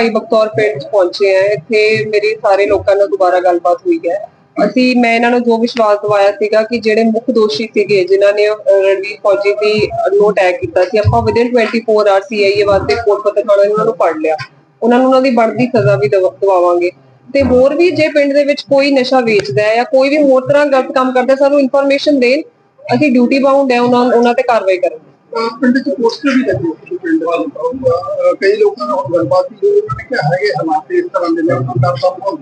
ਭਾਈ ਬਖਤੌਰ ਪਿੰਡ ਪਹੁੰਚੇ ਆ, ਇੱਥੇ ਮੇਰੀ ਸਾਰੇ ਲੋਕਾਂ ਨਾਲ ਦੁਬਾਰਾ ਗੱਲਬਾਤ ਹੋਈ ਹੈ। ਅਸੀਂ, ਮੈਂ ਇਹਨਾਂ ਨੂੰ ਜੋ ਵਿਸ਼ਵਾਸ ਦਿਵਾਇਆ ਸੀਗਾ ਕਿ ਜਿਹੜੇ ਮੁੱਖ ਦੋਸ਼ੀ ਸੀਗੇ, ਜਿਨ੍ਹਾਂ ਨੇ ਰਣਵੀਰ ਫੌਜੀ ਦੀ ਨੂੰ ਅਟੈਕ ਕੀਤਾ ਸੀ, ਆਪਾਂ ਵਿਦਿਨ 24 ਆਵਰ ਸੀਆਈਏ ਵਾਸਤੇ ਕੋਰਟ ਪੱਤਰ ਇਹਨਾਂ ਨੂੰ ਫੜ ਲਿਆ। ਉਹਨਾਂ ਨੂੰ ਉਹਨਾਂ ਦੀ ਬਣਦੀ ਸਜ਼ਾ ਵੀ ਦਵਾ- ਤੇ ਹੋਰ ਵੀ ਜੇ ਪਿੰਡ ਦੇ ਵਿੱਚ ਕੋਈ ਨਸ਼ਾ ਵੇਚਦਾ ਹੈ ਜਾਂ ਕੋਈ ਵੀ ਹੋਰ ਤਰ੍ਹਾਂ ਗਲਤ ਕੰਮ ਕਰਦਾ ਸਾਨੂੰ ਇਨਫੋਰਮੇਸ਼ਨ ਦੇਣ, ਅਸੀਂ ਡਿਊਟੀ ਬਾਉਂਡ ਹੈ, ਉਹਨਾਂ ਉਹਨਾਂ ਤੇ ਕਾਰਵਾਈ ਕਰਾਂਗੇ। ਪਿੰਡ ਚ ਪੋਸਟਰ ਵੀ ਲੱਗੇ ਪਿੰਡ ਵੱਲ। ਕਈ ਲੋਕਾਂ ਨਾਲ ਗੱਲਬਾਤ ਵੀ ਉਹਨਾਂ ਨੇ ਕਿਹਾ ਹੈਗੇ ਹਾਲਾਤ ਇਸ ਤਰ੍ਹਾਂ ਦੇ ਨੇ ਉਹਨਾਂ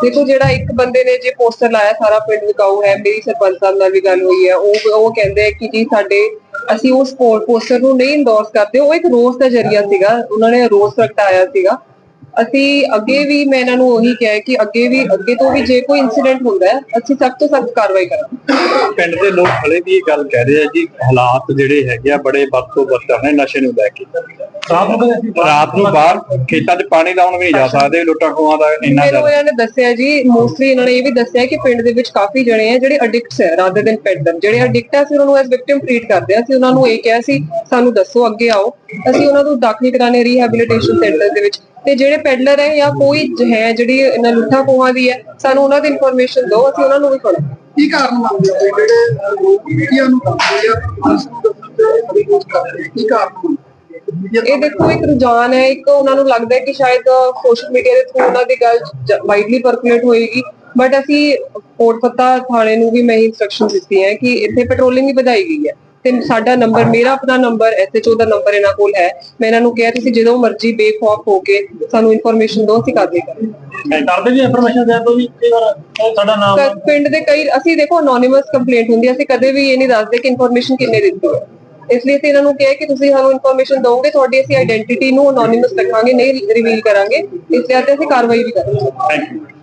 ਦੇਖੋ, ਜਿਹੜਾ ਇੱਕ ਬੰਦੇ ਨੇ ਜੇ ਪੋਸਟਰ ਲਾਇਆ ਸਾਰਾ ਪਿੰਡ ਵਿਕਾਊ ਹੈ ਮੇਰੀ ਸਰਪੰਚ ਸਾਹਿਬ ਨਾਲ ਵੀ ਗੱਲ ਹੋਈ ਹੈ, ਉਹ ਉਹ ਕਹਿੰਦੇ ਕਿ ਜੀ ਸਾਡੇ, ਅਸੀਂ ਉਸ ਪੋਸਟਰ ਨੂੰ ਨਹੀਂ ਇੰਡੋਰਸ ਕਰਦੇ, ਉਹ ਇੱਕ ਰੋਸ ਦਾ ਜਰੀਆ ਸੀਗਾ, ਉਹਨਾਂ ਨੇ ਰੋਸ ਪ੍ਰਗਟਾਇਆ ਸੀਗਾ। ਅਸੀਂ ਅੱਗੇ ਵੀ ਮੈਂ ਇਹਨਾਂ ਨੂੰ ਉਹੀ ਕਿਹਾ ਹੈ ਕਿ ਅੱਗੇ ਵੀ ਅੱਗੇ ਤੋਂ ਵੀ ਜੇ ਕੋਈ ਇਨਸੀਡੈਂਟ ਹੁੰਦਾ ਹੈ ਅਸੀਂ ਸਖਤ ਤੋਂ ਸਖਤ ਕਾਰਵਾਈ ਕਰਾਂਗੇ। ਪਿੰਡ ਦੇ ਲੋਕ ਹਲੇ ਵੀ ਇਹ ਗੱਲ ਕਹਿ ਰਹੇ ਆ ਜੀ ਹਾਲਾਤ ਜਿਹੜੇ ਹੈਗੇ ਆ ਬੜੇ ਵੱਧ ਤੋਂ ਬੱਤਰ ਨੇ ਨਸ਼ੇ ਨੂੰ ਲੈ ਕੇ। ਰਾਤ ਨੂੰ ਰਾਤ ਨੂੰ ਬਾਹਰ ਖੇਤਾਂ 'ਚ ਪਾਣੀ ਲਾਉਣ ਵੀ ਨਹੀਂ ਜਾ ਸਕਦੇ ਲੁੱਟਾਂ ਖੋਹਾਂ ਦਾ ਇੰਨਾ ਜ਼ਿਆਦਾ। ਇਹਨਾਂ ਨੇ ਦੱਸਿਆ ਜੀ ਮੋਸਟਲੀ ਇਹਨਾਂ ਨੇ ਇਹ ਵੀ ਦੱਸਿਆ ਕਿ ਪਿੰਡ ਦੇ ਵਿੱਚ ਕਾਫੀ ਜਣੇ ਆ ਜਿਹੜੇ ਅਡਿਕਟਸ ਹੈ ਰਾਦਰ ਦਿਨ ਪੈਡਰ ਜਿਹੜੇ ਅਡਿਕਟ ਆ ਅਸੀਂ ਉਹਨਾਂ ਨੂੰ ਐਸ ਵਿਕਟਿਮ ਟ੍ਰੀਟ ਕਰਦੇ ਆ। ਅਸੀਂ ਉਹਨਾਂ ਨੂੰ ਇਹ ਕਿਹਾ ਸੀ ਸਾਨੂੰ ਦੱਸੋ ਅੱਗੇ ਆਓ। ਅਸੀਂ ਉਹਨਾਂ ਨੂੰ ਦਾਖਲ ਕਰਾਣੇ ਰੀਹੈਬਿਲਿਟੇਸ਼ਨ ਸੈਂਟਰ ਦੇ ਵਿੱਚ। ਤੇ ਜਿਹੜੇ ਪੈਡਲਰ ਹੈ ਜਾਂ ਕੋਈ ਹੈ ਜਿਹੜੀ ਇਹਨਾਂ ਲੁੱਟਾਂ ਖੋਹਾਂ ਦੀ ਹੈ ਸਾਨੂੰ ਉਹਨਾਂ ਦੀ ਇਨਫੋਰਮੇਸ਼ਨ ਦਿਓ ਅਸੀਂ ਉਹਨਾਂ ਨੂੰ ਵੀ ਫੜਾਂਗੇ ਕੀ ਕਾਰਨ ਮੰਨਦੇ ਹੋ? ਜਿਹੜੇ ਲੋਕ ਮੀਡੀਆ ਨੂੰ ਦੱਸਦੇ ਆ ਪੁਲਿਸ ਨੂੰ ਦੱਸਦੇ ਆ ਰਿਪੋਰਟ ਕਰਦੇ ਆ ਕੀ ਕਾਰਨ ਇਹ ਦੇਖੋ ਇੱਕ ਰੁਝਾਨ ਹੈ ਇੱਕ ਉਹਨਾਂ ਨੂੰ ਲੱਗਦਾ ਹੈ ਕਿ ਸ਼ਾਇਦ ਸੋਸ਼ਲ ਮੀਡੀਆ ਦੇ ਥਰੂ ਉਹਨਾਂ ਦੀ ਗੱਲ ਵਾਈਡਲੀ ਪਰਕੂਲੇਟ ਹੋਏਗੀ। ਬਟ ਅਸੀਂ ਕੋਟ ਪੱਤਾ ਥਾਣੇ ਨੂੰ ਵੀ ਮੈਂ ਇਨਸਟਰਕਸ਼ਨ ਦਿੱਤੀ ਹੈ ਕਿ ਇੱਥੇ ਪੈਟਰੋਲਿੰਗ ਵੀ ਵਧਾਈ ਗਈ ਹੈ। ਤੇ ਸਾਡਾ ਨੰਬਰ ਮੇਰਾ ਆਪਣਾ ਨੰਬਰ ਐਸਐਚਓ ਦਾ ਨੰਬਰ ਇਹਨਾਂ ਕੋਲ ਹੈ। ਮੈਂ ਇਹਨਾਂ ਨੂੰ ਕਿਹਾ ਤੁਸੀਂ ਜਦੋਂ ਮਰਜ਼ੀ ਬੇਖੌਫ ਹੋ ਕੇ ਸਾਨੂੰ ਇਨਫੋਰਮੇਸ਼ਨ ਦਿਓ ਅਸੀਂ ਕਾਰਵਾਈ ਕਰਾਂਗੇ ਕਰਦੇ ਜੀ ਇਨਫੋਰਮੇਸ਼ਨ ਦੇ ਤੋਂ ਵੀ ਸਾਡਾ ਨਾਮ ਪਿੰਡ ਦੇ ਕਈ ਅਸੀਂ ਦੇਖੋ ਅਨੋਨਿਮਸ ਕੰਪਲੇਂਟ ਹੁੰਦੀ ਹੈ ਅਸੀਂ ਕਦੇ ਵੀ ਇਹ ਨਹੀਂ ਦੱਸਦੇ ਕਿ ਇਨਫੋਰਮੇਸ਼ਨ ਕਿੰਨੇ ਦਿੱਤੀ ਹੈ। ਇਸ ਲਈ ਅਸੀਂ ਇਹਨਾਂ ਨੂੰ ਕਿਹਾ ਕਿ ਤੁਸੀਂ ਸਾਨੂੰ ਇਨਫੋਰਮੇਸ਼ਨ ਦਿਓਗੇ ਤੁਹਾਡੀ ਅਸੀਂ ਆਇਡੈਂਟੀਟੀ ਨੂੰ ਅਨੋਨਿਮਸ ਰੱਖਾਂਗੇ ਨਹੀਂ ਰਿਵੀਲ ਕਰਾਂਗੇ ਇਸ ਲਈ ਅਸੀਂ ਕਾਰਵਾਈ ਵੀ ਕਰਾਂਗੇ। Thank you